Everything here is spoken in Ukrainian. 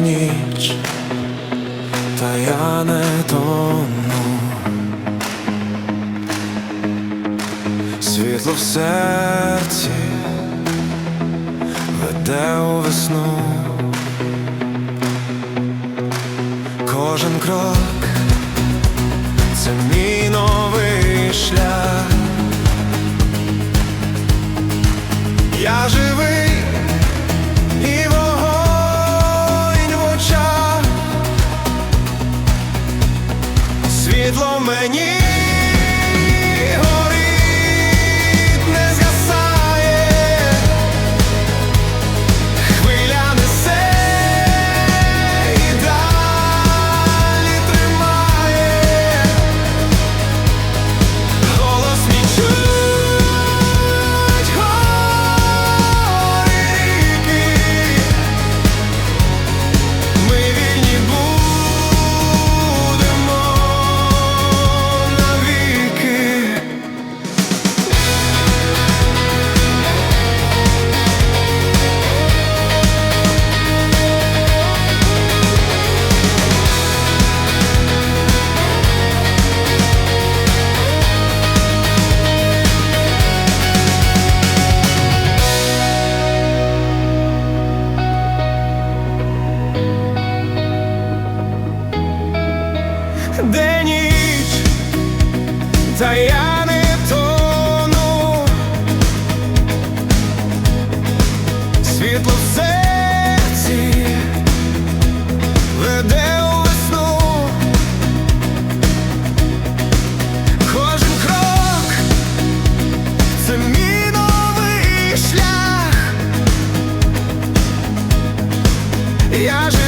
ніч, та я не тону. Світло в серці веде у весну. Кожен крок це мій новий шлях. Мені де ніч, та я не тону, світло в серці веде у весну, кожен крок це мій новий шлях. Я.